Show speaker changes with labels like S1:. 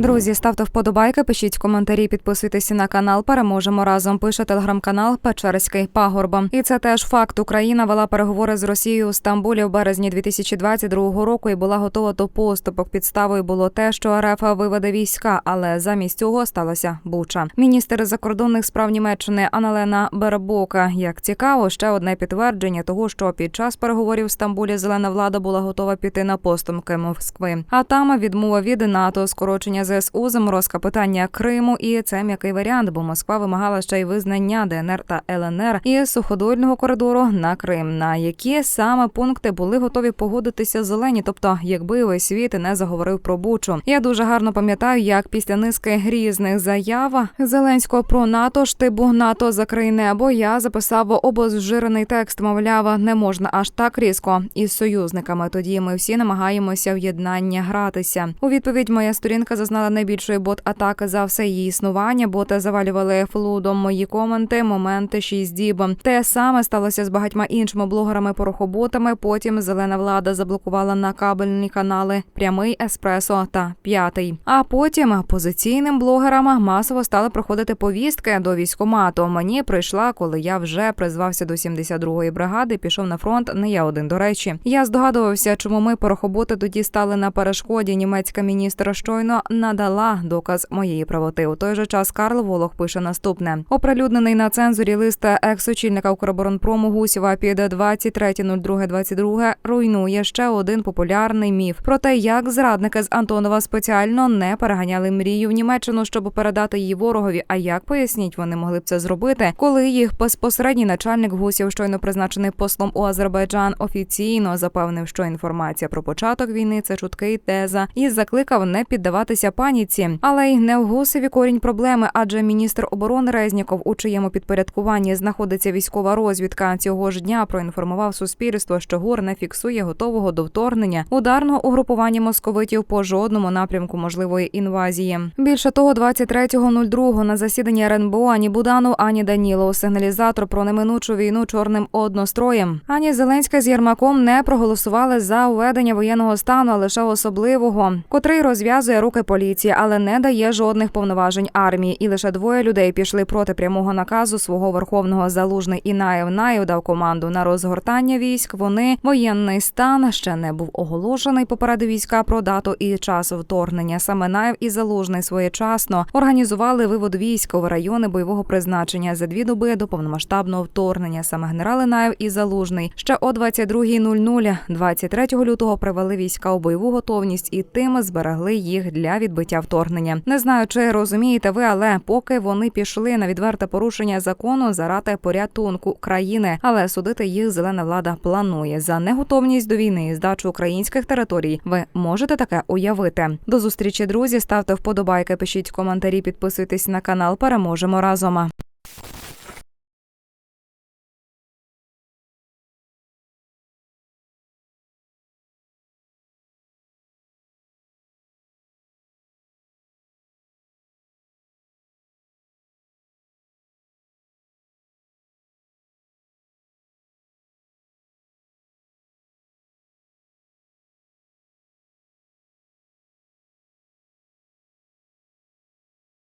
S1: Друзі, ставте вподобайки, пишіть коментарі, підписуйтесь на канал. Переможемо разом. Пише телеграм-канал Печерський Пагорба. І це теж факт. Україна вела переговори з Росією у Стамбулі в березні 2022 року і була готова до поступок. Підставою було те, що РФ виведе війська, але замість цього сталася Буча. Міністр закордонних справ Німеччини Аналена Бербока. Як цікаво, ще одне підтвердження того, що під час переговорів в Стамбулі зелена влада була готова піти на поступки Москви. А там відмова від НАТО, скорочення ЗСУ, заморозка питання Криму, і це м'який варіант, бо Москва вимагала ще й визнання ДНР та ЛНР і суходольного коридору на Крим. На які саме пункти були готові погодитися зелені, тобто якби весь світ не заговорив про Бучу. Я дуже гарно пам'ятаю, як після низки різних заяв Зеленського про НАТО штибу НАТО закрий небо. Я записав обозжирений текст. Мовляв, не можна аж так різко із союзниками. Тоді ми всі намагаємося в єднання гратися. У відповідь моя сторінка зазнала найбільшої бот-атаки за все її існування. Боти завалювали флудом мої коменти, моменти шість діб. Те саме сталося з багатьма іншими блогерами-порохоботами. Потім зелена влада заблокувала на кабельні канали прямий еспресо та п'ятий. А потім позиційним блогерам масово стали проходити повістки до військомату. Мені прийшла, коли я вже призвався до 72-ї бригади. Пішов на фронт. Не я один до речі. Я здогадувався, чому ми порохоботи тоді стали на перешкоді. Німецька міністра щойно надала доказ моєї правоти. У той же час Карл Волох пише наступне: оприлюднений на цензурі лист екс-очільника Укроборонпрому Гусєва під 23.02.22 руйнує ще один популярний міф про те, як зрадники з Антонова спеціально не переганяли мрію в Німеччину, щоб передати її ворогові. А як поясніть, вони могли б це зробити, коли їх безпосередній начальник Гусєв, щойно призначений послом у Азербайджан, офіційно запевнив, що інформація про початок війни це чутки й теза, і закликав не піддаватися паніці. Але й не в Гусеві корінь проблеми, адже міністр оборони Резніков, у чиєму підпорядкуванні знаходиться військова розвідка, цього ж дня проінформував суспільство, що ГУР не фіксує готового до вторгнення ударного угрупування московитів по жодному напрямку можливої інвазії. Більше того, 23.02 на засіданні РНБО ані Буданов, ані Данілов сигналізатор про неминучу війну чорним одностроєм. Ані Зеленська з Єрмаком не проголосували за введення воєнного стану, а лише особливого, котрий розв'язує руки поліції, але не дає жодних повноважень армії. І лише двоє людей пішли проти прямого наказу свого верховного залужний Інаєв Наєв дав команду на розгортання військ. Вони воєнний стан ще не був оголошений. Попереду війська про дату і час вторгнення. Саме Наєв і залужний своєчасно організували вивод військ в райони бойового призначення за дві доби до повномасштабного вторгнення. Саме генерали Наєв і залужний ще о 22.00 23 лютого привели війська у бойову готовність і тим зберегли їх для відбиття вторгнення. Не знаю, чи розумієте ви, але поки вони пішли на відверте порушення закону заради порятунку країни, але судити їх зелена влада планує за неготовність до війни і здачу українських територій. Ви можете таке уявити. До зустрічі, друзі. Ставте вподобайки, пишіть коментарі, підписуйтесь на канал. Переможемо разом.